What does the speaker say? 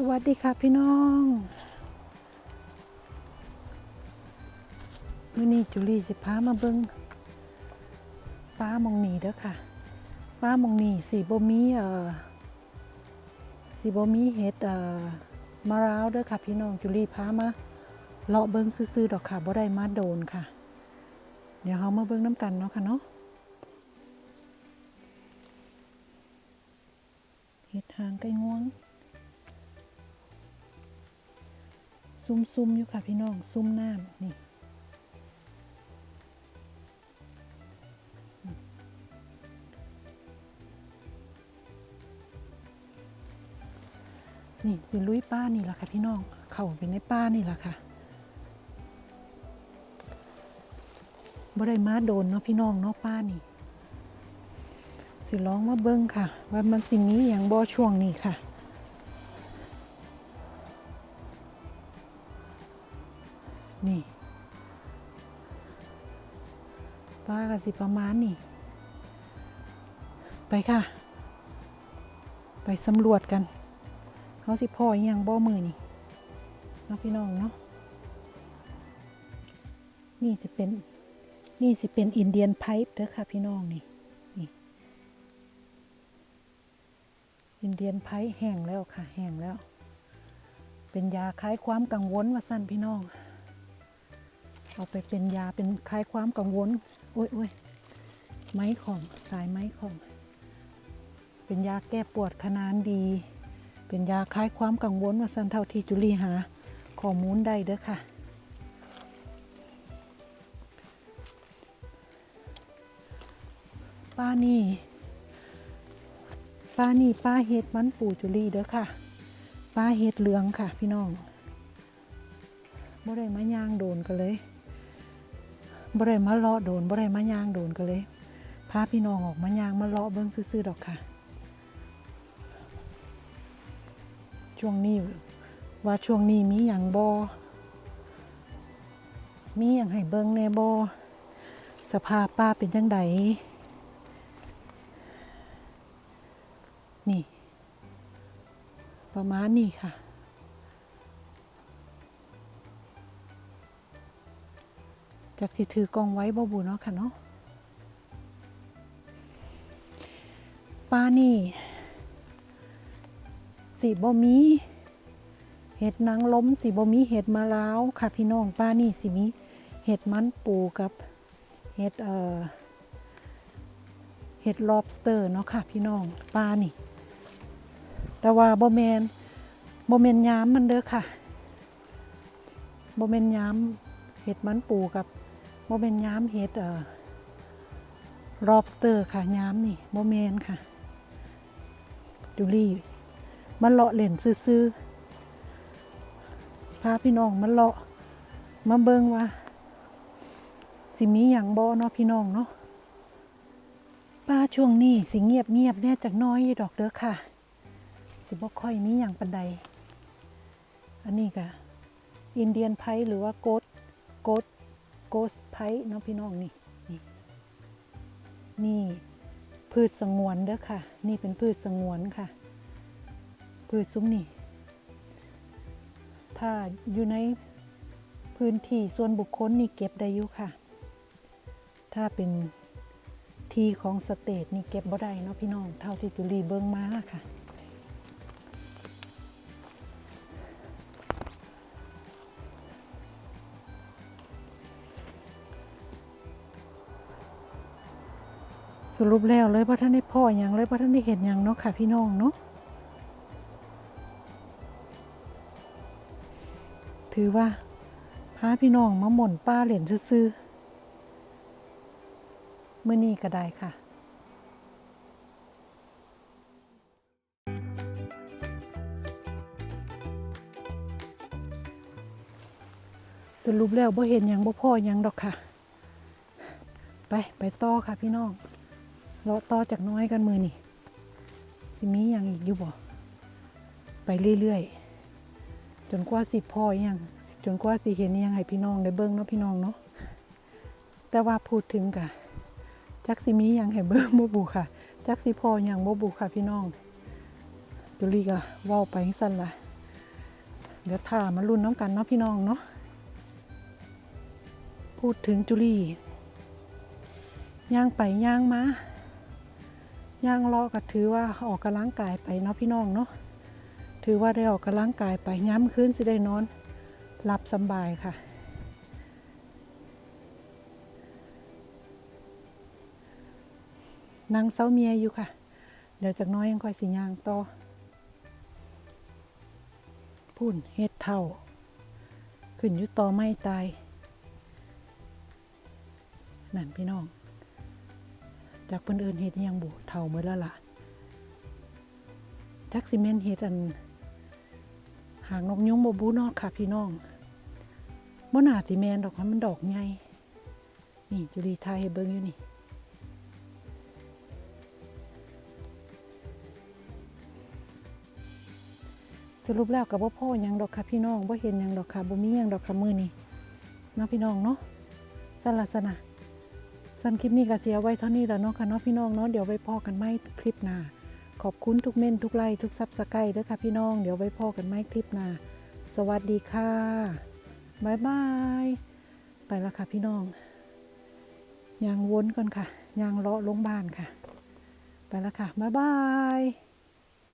สวัสดีค่ะพี่น้องมื่อนี้จุลีสิพามาเบิงป้ามองนีเด้อค่ะป้ามองนีสีบมีเอ่อสีบมีเห็ดเอ่อมะร้าวเด้อค่ะพี่น้องจุลีพามาเลาะเบิงซื้อๆดอกค่ะบ่ได้มาโดนค่ะ เดี๋ยวเรามาเบิงน้ำกันเนาะค่ะเนาะเห็ดหางไก่งวง ซุ่มๆอยู่ค่ะพี่น้องซุ่มน้ำนี่นี่สิลุยป้านี่แหละค่ะพี่น้อง เข้าไปในป้านี่แหละค่ะบ่ได้มาโดนเนาะพี่น้องเนาะป้านี่ สิร้องมาเบิ้งค่ะ ว่ามันสิมีอย่างบ่ช่วงนี้ค่ะ นี่ป้าก็สิประมาณนี่ ไปค่ะ ไปสำรวจกันเขาสิพ่ออยังบ่มือนี่นาะพี่น้องเนาะนี่สิเป็น นี่สิเป็นอินเดียนไพป์เด้อค่ะพี่น้องนี่นี่อินเดียนไพป์แห้งแล้วค่ะแห้งแล้ว เป็นยาคลายความกังวลว่าสั้นพี่น้อง เอาไปเป็นยาเป็นคลายความกังวลโอ้ยโอ้ยไม้ของสายไม้ของ เป็นยาแก้ปวดขนานดี เป็นยาคลายความกังวลว่าสันเท่าที่จุลีหาข้อมูลได้เด้อค่ะ ป้านี่ป้านี่ป้าเฮ็ดมันปู่จุลีเด้อค่ะ ป้าเฮ็ดเหลืองค่ะพี่น้องบ่ได้มาย่างโดนกันเลย บ่ได้มาเลาะโดนบ่ได้มาย่างโดนกันเลยพาพี่น้องออกมาย่างมาเลาะเบิ่งซื่อๆดอกค่ะ ช่วงนี้ว่าช่วงนี้มีอย่างบอมีอย่างให้เบิ่งแน่บอสภาพป้าเป็นจังไดนี่ ประมาณนี้ค่ะ จากที่ถือกองไว้บ่บูเนาะค่ะเนาะป้านี่สีบ่มีเห็ดนางล้มสีบ่มีเห็ดมะล้าวค่ะพี่น้องป้านี่สิมีเห็ดมันปูกับเห็ดเอ่อเห็ด lobster เนาะค่ะพี่น้องป้านี่ แต่ว่าบ่แมนบ่แมนย้ำมันเด้อค่ะบ่แมนย้ำเห็ดมันปูกับ บ่แมนย้ำเห็ดเอ่อ lobster ค่ะย้ำนี่บ่แมนค่ะ ดูลี่มันเลาะเล่นซื่อๆพาพี่น้องมันเลาะมาเบิ่งว่า สิมีอย่างบ่เนาะพี่น้องเนาะป้าช่วงนี้สิเงียบเงียบแน่จากน้อยดอกเด้อค่ะ สิบ่ค่อยมีอย่างปันใด อันนี้ก็อินเดียนไพหรือว่าโกดโกด โกสไพเนาะพี่น้องนี่นี่นี่พืชสงวนเด้อค่ะ นี่เป็นพืชสงวนค่ะ พืชซุ้มนี่ ถ้าอยู่ในพื้นที่ส่วนบุคคลนี่เก็บได้อยู่ค่ะ ถ้าเป็นที่ของสเตทนี่เก็บบ่ได้เนาะพี่น้อง เท่าที่จุลีเบิ้งมาค่ะ สรุปแล้วเลยว่าท่านได้พ่ออย่างเลยว่าท่านได้เห็นอย่างเนาะค่ะพี่น้องเนาะถือว่าพาพี่น้องมาหม่นป้าเหรียญซื้อเมื่อนี้ก็ได้ค่ะสรุปแล้วบ่เห็นหยังบ่พ่อหยังดอกค่ะ ไป ไปต่อค่ะพี่น้อง เลาะต่อจากน้อยกันมือนี่สิมียังอีกอยู่บ่ไปเรื่อยๆ จนกว่าสิพ่ออยังจนกว่าสิเห็นยังให้พี่น้องได้เบิ่งเนาะพี่น้องเนาะแต่ว่าพูดถึงกะจักสิมียังให้เบิ่งบ่บุค่ะ จักสิพ่อยังบ่บุค่ะพี่น้องตุลีก็ว้าไปจั่งซั่นละเดี๋ยวถ่ามาลุ้นน้ำกันเนาะพี่น้องเนาะพูดถึงจุลีย่างไปย่างมา ย่างรอก็ถือว่าออกกำลังกายไปเนาะพี่น้องเนาะถือว่าได้ออกกำลังกายไปย้ำคืนสิได้นอนหลับสบายค่ะ นางเซาเมียอยู่ค่ะ เดี๋ยวจากน้อยยังค่อยสิย่างต่อพุ่นเฮ็ดเท่า ขึ้นอยู่ต่อไม่ตาย นั่นพี่น้อง จากเพิ่นเอินเฮ็ดยังบุเท่าเมื่อแล้วล่ะจักสิเมนเฮ็ดอัน หางนกยุงบ่บูนอกค่ะพี่น้องบ่น่าสิแมนดอกค่ะมันดอกใหญ่นี่จุลีไทยให้เบิ่งอยู่นี่สรุปแล้วกับว่าพ่อยังดอกค่ะพี่น้องว่าเห็นยังดอกค่ะบ่มียังดอกค่ะมือนี้เนาะพี่น้องเนาะสันลักษณะ สันคลิปนี้ก็เสียไว้เท่านี้แล้วเนาะค่ะเนาะพี่น้องเนาะเดี๋ยวไว้พอกันไหมคลิปหน้าขอบคุณทุกเม่นทุกไลค์ทุกซับสไครต์ด้วยค่ะพี่น้องเดี๋ยวไว้พอกันไหมคลิปหน้าสวัสดีค่ะบายบายไปแล้วค่ะพี่น้องยางวนก่อนค่ะยางเลาะลงบ้านค่ะ ไปแล้วค่ะบายบาย